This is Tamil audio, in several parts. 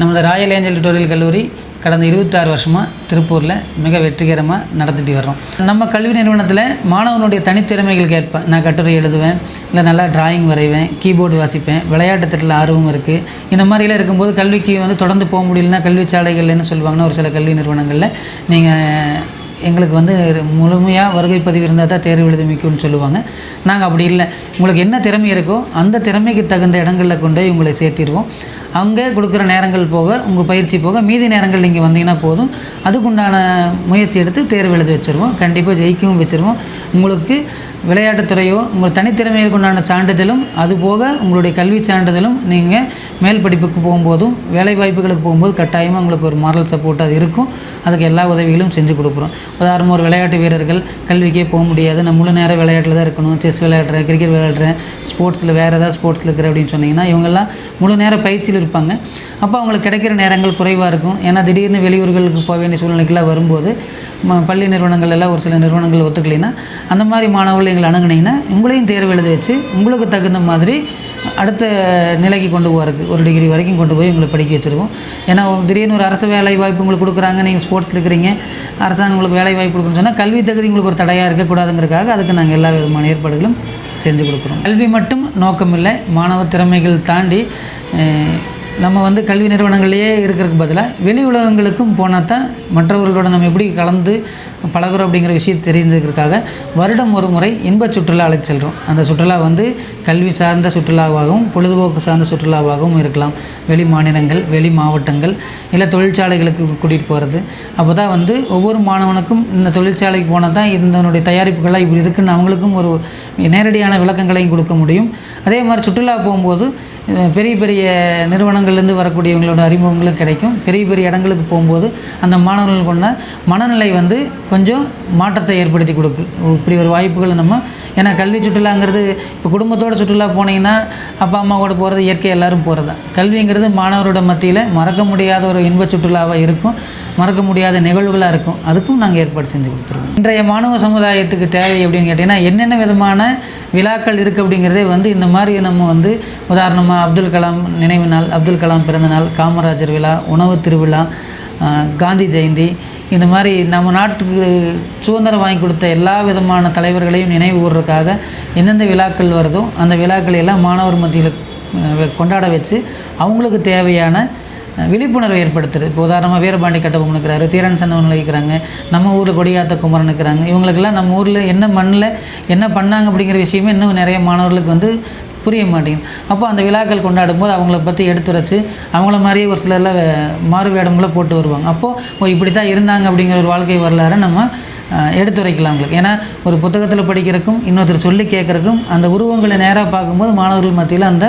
நம்மளோட ராயல் ஏஞ்சல் டுட்டோரியல் கல்லூரி கடந்த இருபத்தாறு வருஷமாக திருப்பூரில் மிக வெற்றிகரமாக நடத்திட்டு வர்றோம். நம்ம கல்வி நிறுவனத்தில் மாணவனுடைய தனித்திறமைகளுக்கு ஏற்ப நான் கட்டுரை எழுதுவேன் இல்லை நல்லா டிராயிங் வரைவேன் கீபோர்டு வாசிப்பேன் விளையாட்டு திட்டத்தில் ஆர்வம் இருக்குது இந்த மாதிரிலாம் இருக்கும்போது கல்விக்கு வந்து தொடர்ந்து போக முடியலன்னா கல்வி சாலைகள்னு சொல்லுவாங்கன்னா ஒரு சில கல்வி நிறுவனங்களில் நீங்கள் எங்களுக்கு வந்து முழுமையாக வருகை பதிவு இருந்தால் தான் தேர்வு எழுத மிக்கும்னு சொல்லுவாங்க. நாங்கள் அப்படி இல்லை. உங்களுக்கு என்ன திறமை இருக்கோ அந்த திறமைக்கு தகுந்த இடங்களில் கொண்டு போய் உங்களை சேர்த்திடுவோம். அங்கே கொடுக்குற நேரங்கள் போக உங்கள் பயிற்சி போக மீதி நேரங்கள் நீங்கள் வந்தீங்கன்னா போதும். அதுக்குண்டான முயற்சி எடுத்து தேர்வு எழுதி வச்சுருவோம். கண்டிப்பாக ஜெயிக்கவும் வச்சுருவோம். உங்களுக்கு விளையாட்டுத்துறையோ உங்கள் தனித்திறமைகளுக்கு உண்டான சான்றிதழும் அதுபோக உங்களுடைய கல்வி சான்றிதழும் நீங்கள் மேல் படிப்புக்கு போகும்போதும் வேலை வாய்ப்புகளுக்கு போகும்போது கட்டாயமாக உங்களுக்கு ஒரு மாரல் சப்போர்ட் அது இருக்கும். அதுக்கு எல்லா உதவிகளும் செஞ்சு கொடுக்குறோம். உதாரணமாக ஒரு விளையாட்டு வீரர்கள் கல்விக்கே போக முடியாது. நான் முழு நேரம் விளையாட்டில் தான் இருக்கணும். செஸ் விளையாடுறேன் கிரிக்கெட் விளையாடுறேன் ஸ்போர்ட்ஸில் வேறு ஏதாவது ஸ்போர்ட்ஸில் இருக்கிற அப்படின்னு சொன்னீங்கன்னா இவங்கெல்லாம் முழு நேர பயிற்சியில் இருப்பாங்க. அப்போ அவங்களுக்கு கிடைக்கிற நேரங்கள் குறைவாக இருக்கும். ஏன்னா திடீர்னு வெளியூர்களுக்கு போக வேண்டிய சூழ்நிலைக்கெல்லாம் வரும்போது ம பள்ளி நிறுவனங்கள் எல்லாம் ஒரு சில நிறுவனங்கள் ஒத்துக்கலைன்னா அந்த மாதிரி மாணவர்கள் எங்களை அணுகுனீங்கன்னா உங்களையும் தேர்வு எழுத வச்சு உங்களுக்கு தகுந்த மாதிரி அடுத்த நிலைக்கு கொண்டு போகிறதுக்கு ஒரு டிகிரி வரைக்கும் கொண்டு போய் உங்களை படிக்க வச்சுருவோம். ஏன்னா திடீர்னு ஒரு அரசு வேலை வாய்ப்பு உங்களுக்கு கொடுக்குறாங்க நீங்கள் ஸ்போர்ட்ஸில் இருக்கிறீங்க அரசாங்கம் உங்களுக்கு வேலை வாய்ப்பு கொடுக்குன்னு சொன்னால் கல்வி தகுதி உங்களுக்கு ஒரு தடையாக இருக்கக்கூடாதுங்கிறதுக்காக அதுக்கு நாங்கள் எல்லா விதமான ஏற்பாடுகளும் செஞ்சு கொடுக்குறோம். கல்வி மட்டும் நோக்கமில்லை மாணவ திறமைகள் தாண்டி நம்ம வந்து கல்வி நிறுவனங்களையே இருக்கிறதுக்கு பதிலாக வெளி உலகங்களுக்கும் போனால் தான் மற்றவர்களோட நம்ம எப்படி கலந்து பழகுறோம் அப்படிங்கிற விஷயம் தெரிஞ்சதுக்காக வருடம் ஒரு முறை இன்ப சுற்றுலா அழைத்து செல்கிறோம் அந்த சுற்றுலா வந்து கல்வி சார்ந்த சுற்றுலாவாகவும் பொழுதுபோக்கு சார்ந்த சுற்றுலாவாகவும் இருக்கலாம். வெளி மாநிலங்கள் வெளி மாவட்டங்கள் இல்லை தொழிற்சாலைகளுக்கு கூட்டிகிட்டு போகிறது அப்போ தான் வந்து ஒவ்வொரு மாணவனுக்கும் இந்த தொழிற்சாலைக்கு போனால் தான் இதனுடைய தயாரிப்புகள்லாம் இப்படி இருக்குன்னு அவங்களுக்கும் ஒரு நேரடியான விளக்கங்களையும் கொடுக்க முடியும். அதே மாதிரி சுற்றுலா போகும்போது பெரிய பெரிய நிறுவனங்கள் நிறுவனங்கள்லேருந்து வரக்கூடியவங்களோட அறிமுகங்களும் கிடைக்கும். பெரிய பெரிய இடங்களுக்கு போகும்போது அந்த மாணவர்கள் கொண்ட மனநிலை வந்து கொஞ்சம் மாற்றத்தை ஏற்படுத்தி கொடுக்கு. இப்படி ஒரு வாய்ப்புகளை நம்ம ஏன்னா கல்வி சுற்றுலாங்கிறது இப்போ குடும்பத்தோட சுற்றுலா போனீங்கன்னா அப்பா அம்மாவோட போகிறது இயற்கை எல்லாரும் போகிறது தான் கல்விங்கிறது மாணவரோட மத்தியில் மறக்க முடியாத ஒரு இன்ப சுற்றுலாவாக இருக்கும். மறக்க முடியாத நிகழ்வுகளாக இருக்கும். அதுக்கும் நாங்கள் ஏற்பாடு செஞ்சு கொடுத்துருவோம். இன்றைய மாணவ சமுதாயத்துக்கு தேவை அப்படின்னு கேட்டிங்கன்னா என்னென்ன விதமான விழாக்கள் இருக்குது அப்படிங்கிறதே வந்து இந்த மாதிரி நம்ம வந்து உதாரணமாக அப்துல் கலாம் நினைவு நாள் அப்துல் கலாம் பிறந்த நாள் காமராஜர் விழா உணவு திருவிழா காந்தி ஜெயந்தி இந்த மாதிரி நம்ம நாட்டுக்கு சுதந்திரம் வாங்கி கொடுத்த எல்லா விதமான தலைவர்களையும் நினைவு கூறுறதுக்காக எந்தெந்த விழாக்கள் வருதோ அந்த விழாக்களை எல்லாம் மாணவர் மத்தியில் கொண்டாட வச்சு அவங்களுக்கு தேவையான விழிப்புணர்வு ஏற்படுத்துறது. இப்போ உதாரணமாக வீரபாண்டி கட்டபொம்மன் இருக்கிறாரு தீரன் சந்தவன் இருக்கிறாங்க நம்ம ஊரில் கொடியாத்த குமரன் இருக்கிறாங்க. இவங்களுக்கெல்லாம் நம்ம ஊரில் என்ன மண்ணில் என்ன பண்ணாங்க அப்படிங்கிற விஷயமே இன்னும் நிறைய மாணவர்களுக்கு வந்து புரிய மாட்டேங்குது. அப்போ அந்த விழாக்கள் கொண்டாடும் போது அவங்கள பற்றி எடுத்துரைச்சு அவங்கள மாதிரியே ஒரு சிலர்லாம் மாறு வேடங்களை போட்டு வருவாங்க. அப்போது ஓ இப்படி தான் இருந்தாங்க அப்படிங்கிற ஒரு வாழ்க்கை வரலாறை நம்ம எடுத்துரைக்கலாம் அவங்களுக்கு. ஏன்னா ஒரு புத்தகத்தில் படிக்கிறதுக்கும் இன்னொருத்தர் சொல்லி கேட்குறக்கும் அந்த உருவங்களை நேராக பார்க்கும்போது மாணவர்கள் மத்தியில் அந்த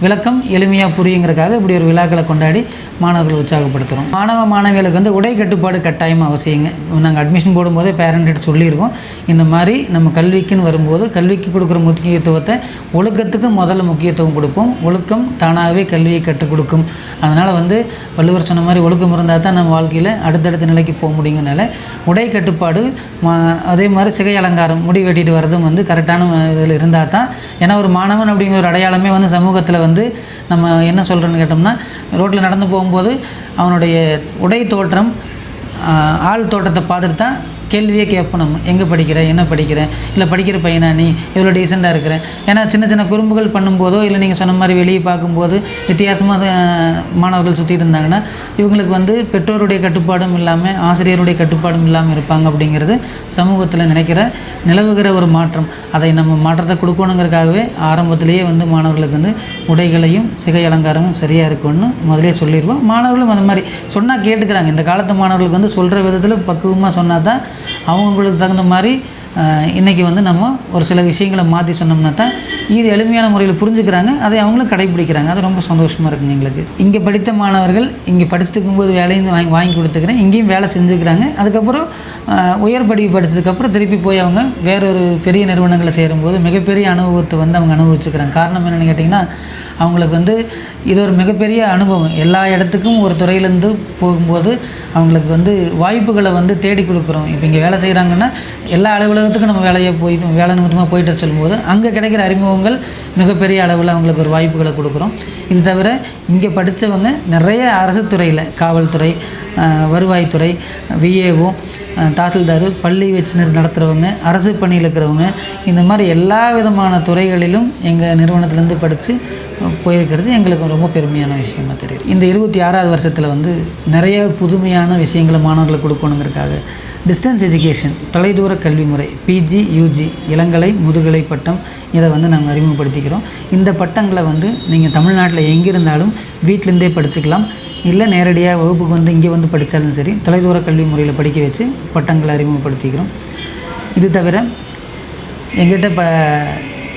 விளக்கம் எளிமையாக புரியுங்கிறக்காக இப்படி ஒரு விழாக்களை கொண்டாடி மாணவர்களை உற்சாகப்படுத்துகிறோம் மாணவ மாணவிகளுக்கு வந்து உடை கட்டுப்பாடு கட்டாயம் அவசியங்க. நாங்கள் அட்மிஷன் போடும்போதே பேரண்ட்டு சொல்லிடுவோம் இந்த மாதிரி நம்ம கல்விக்குன்னு வரும்போது கல்விக்கு கொடுக்குற முக்கியத்துவத்தை ஒழுக்கத்துக்கு முதல்ல முக்கியத்துவம் கொடுப்போம். ஒழுக்கம் தானாகவே கல்வியை கற்றுக் கொடுக்கும். அதனால் வந்து வள்ளுவர் சொன்ன மாதிரி ஒழுக்கம் இருந்தால் தான் நம்ம வாழ்க்கையில் அடுத்தடுத்த நிலைக்கு போக முடியுங்கனால உடை கட்டுப்பாடு மா- அதே மாதிரி சிகை அலங்காரம் முடி வெட்டிட்டு வர்றதும் வந்து கரெக்டான இதில் இருந்தால் தான். ஏன்னா ஒரு மாணவன் அப்படிங்கிற ஒரு அடையாளமே வந்து சமூகத்தில் வந்து நம்ம என்ன சொல்கிறோன்னு கேட்டோம்னா ரோட்டில் நடந்து போகும்போது அவனுடைய உடை தோற்றம் ஆள் தோற்றத்தை பார்த்துட்டு தான் கேள்வியே கேட்போம். நம்ம எங்கே படிக்கிற என்ன படிக்கிற இல்லை படிக்கிற பையனா நீ? எவ்வளோ டீசெண்டாக இருக்கிற? ஏன்னா சின்ன சின்ன குறும்புகள் பண்ணும்போதோ இல்லை நீங்கள் சொன்ன மாதிரி வெளியே பார்க்கும்போது வித்தியாசமாக மாணவர்கள் சுற்றிட்டு இருந்தாங்கன்னா இவங்களுக்கு வந்து பெற்றோருடைய கட்டுப்பாடும் இல்லாமல் ஆசிரியருடைய கட்டுப்பாடும் இல்லாமல் இருப்பாங்க அப்படிங்கிறது சமூகத்தில் நினைக்கிற நிலவுகிற ஒரு மாற்றம். அதை நம்ம மாற்றத்தை கொடுக்கணுங்கிறதுக்காகவே ஆரம்பத்திலேயே வந்து மாணவர்களுக்கு வந்து உடைகளையும் சிகை அலங்காரமும் சரியாக இருக்கும்னு முதலே சொல்லிடுவோம். மாணவர்களும் அந்த மாதிரி சொன்னால் கேட்டுக்கிறாங்க. இந்த காலத்து மாணவர்களுக்கு வந்து சொல்கிற விதத்தில் பக்குவமாக சொன்னால் தான் அவங்களுக்கு தகுந்த மாதிரி இன்றைக்கி வந்து நம்ம ஒரு சில விஷயங்களை மாற்றி சொன்னோம்னா தான் இது எளிமையான முறையில் புரிஞ்சுக்கிறாங்க அதை அவங்களும் கடைபிடிக்கிறாங்க. அது ரொம்ப சந்தோஷமாக இருக்குங்க எங்களுக்கு. இங்கே படித்த மாணவர்கள் இங்கே படிச்சுட்டு போது வேலையும் வாங்கி வாங்கி கொடுத்துக்கிறேன். இங்கேயும் வேலை செஞ்சுக்கிறாங்க. அதுக்கப்புறம் உயர் படிப்பு படித்ததுக்கப்புறம் திருப்பி போய் அவங்க வேறொரு பெரிய நிறுவனங்களை சேரும்போது மிகப்பெரிய அனுபவத்தை வந்து அவங்க அனுபவிச்சுக்கிறாங்க. காரணம் என்னென்னு கேட்டிங்கன்னா அவங்களுக்கு வந்து இது ஒரு மிகப்பெரிய அனுபவம். எல்லா இடத்துக்கும் ஒரு துறையிலேருந்து போகும்போது அவங்களுக்கு வந்து வாய்ப்புகளை வந்து தேடி கொடுக்குறோம். இப்போ இங்கே வேலை செய்கிறாங்கன்னா எல்லா அலுவலகத்துக்கும் நம்ம வேலையை போயிட்டு வேலை நிமித்தமாக போயிட்டு சொல்லும்போது அங்கே கிடைக்கிற அறிமுகங்கள் மிகப்பெரிய அளவில் அவங்களுக்கு ஒரு வாய்ப்புகளை கொடுக்குறோம். இது தவிர இங்கே படித்தவங்க நிறைய அரசு துறையில் காவல்துறை வருவாய்த்துறை விஏஓ தாசில்தார் பள்ளி வச்சுனர் நடத்துகிறவங்க அரசு பணியில் இருக்கிறவங்க இந்த மாதிரி எல்லா விதமான துறைகளிலும் எங்கள் நிறுவனத்துலேருந்து படித்து போயிருக்கிறது. எங்களுக்கு ரொம்ப பெருமையான விஷயமா தெரியுது. இந்த இருபத்தி ஆறாவது வருஷத்தில் வந்து நிறைய புதுமையான விஷயங்களை மாணவர்களுக்கு கொடுக்கணுங்கிறதுக்காக டிஸ்டன்ஸ் எஜுகேஷன் தொலைதூர கல்வி முறை பிஜி யூஜி இளங்கலை முதுகலை பட்டம் இதை வந்து நாங்கள் அறிமுகப்படுத்திக்கிறோம். இந்த பட்டங்களை வந்து நீங்கள் தமிழ்நாட்டில் எங்கே இருந்தாலும் வீட்டிலேருந்தே படிச்சுக்கலாம். இல்லை நேரடியாக வகுப்புக்கு வந்து இங்கே வந்து படித்தாலும் சரி தொலைதூர கல்வி முறையில் படிக்க வச்சு பட்டங்களை அறிமுகப்படுத்திக்கிறோம். இது தவிர எங்கிட்ட இப்போ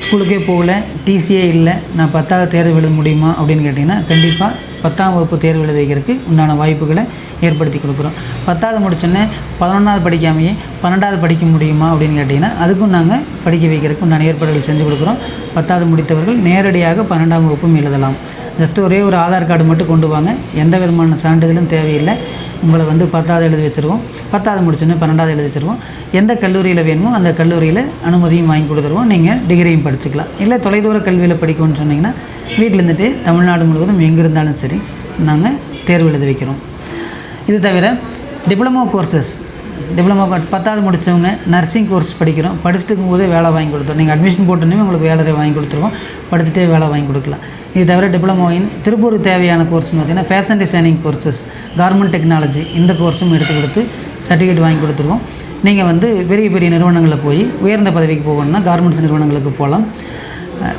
ஸ்கூலுக்கே போகல டிசியே இல்லை. நான் பத்தாவது தேர்வு எழுத முடியுமா அப்படின்னு கேட்டிங்கன்னா கண்டிப்பாக பத்தாம் வகுப்பு தேர்வு எழுத வைக்கிறதுக்கு உண்டான வாய்ப்புகளை ஏற்படுத்தி கொடுக்குறோம். பத்தாவது முடிச்சோன்னே பதினொன்றாவது படிக்காமையே பன்னெண்டாவது படிக்க முடியுமா அப்படின்னு கேட்டிங்கன்னா அதுக்கும் நாங்கள் படிக்க வைக்கிறதுக்கு உண்டான ஏற்பாடுகள் செஞ்சு கொடுக்குறோம். பத்தாவது முடித்தவர்கள் நேரடியாக பன்னெண்டாம் வகுப்பும் எழுதலாம். ஜஸ்ட் ஒரே ஒரு ஆதார் கார்டு மட்டும் கொண்டு வாங்க. எந்த விதமான சான்றிதழும் தேவையில்லை. உங்களை வந்து பத்தாவது எழுதி வச்சுருவோம். பத்தாவது முடிச்சோன்னே பன்னெண்டாவது எழுதி வச்சுருவோம். எந்த கல்லூரியில் வேணுமோ அந்த கல்லூரியில் அனுமதியும் வாங்கி கொடுத்துருவோம். நீங்கள் டிகிரியும் படிச்சுக்கலாம். இல்லை தொலைதூர கல்வியில் படிக்கணும்னு சொன்னீங்கன்னா வீட்டில் இருந்துட்டு தமிழ்நாடு முழுவதும் எங்கே இருந்தாலும் சரி நாங்கள் தேர்வு எழுதி வைக்கிறோம். இது தவிர டிப்ளமோ கோர்சஸ். டிப்ளமோ பத்தாவது முடித்தவங்க நர்சிங் கோர்ஸ் படிக்கிறோம். படிச்சுட்டு இருக்கும்போதே வேலை வாங்கி கொடுத்துரும் நீங்கள் அட்மிஷன் போட்டோன்னே உங்களுக்கு வேலை வாங்கி கொடுத்துருவோம். படிச்சுட்டே வேலை வாங்கி கொடுக்கலாம். இது தவிர டிப்ளமோயின் திருப்பூருக்கு தேவையான கோர்ஸ்னு பார்த்தீங்கன்னா fashion designing courses garment technology இந்த கோர்ஸும் எடுத்து கொடுத்து சர்டிஃபிகேட் வாங்கி கொடுத்துருவோம். நீங்கள் வந்து பெரிய பெரிய நிறுவனங்களில் போய் உயர்ந்த பதவிக்கு போகணுன்னா கார்மெண்ட்ஸ் நிறுவனங்களுக்கு போகலாம்.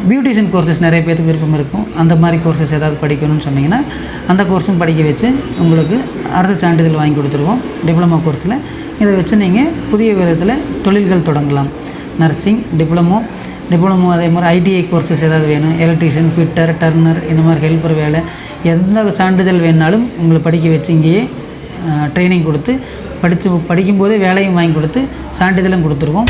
பியூட்டிஷியன் கோர்சஸ் நிறைய பேருக்கு விருப்பம் இருக்கும். அந்த மாதிரி கோர்சஸ் ஏதாவது படிக்கணும்னு சொன்னீங்கன்னா அந்த கோர்ஸும் படிக்க வச்சு உங்களுக்கு அரசு சான்றிதழ் வாங்கி கொடுத்துருவோம். டிப்ளமோ கோர்ஸில் இதை வச்சு நீங்கள் புதிய விதத்தில் தொழில்கள் தொடங்கலாம். நர்சிங் டிப்ளமோ டிப்ளமோ அதே மாதிரி ஐடிஐ கோர்சஸ் ஏதாவது வேணும். எலக்ட்ரீஷியன் ஃபிட்டர் டர்னர் இந்த மாதிரி ஹெல்ப்பர் வேலை எந்த சான்றிதழ் வேணுனாலும் உங்களை படிக்க வச்சு இங்கேயே ட்ரைனிங் கொடுத்து படித்து படிக்கும்போதே வேலையும் வாங்கி கொடுத்து சான்றிதழும் கொடுத்துருவோம்.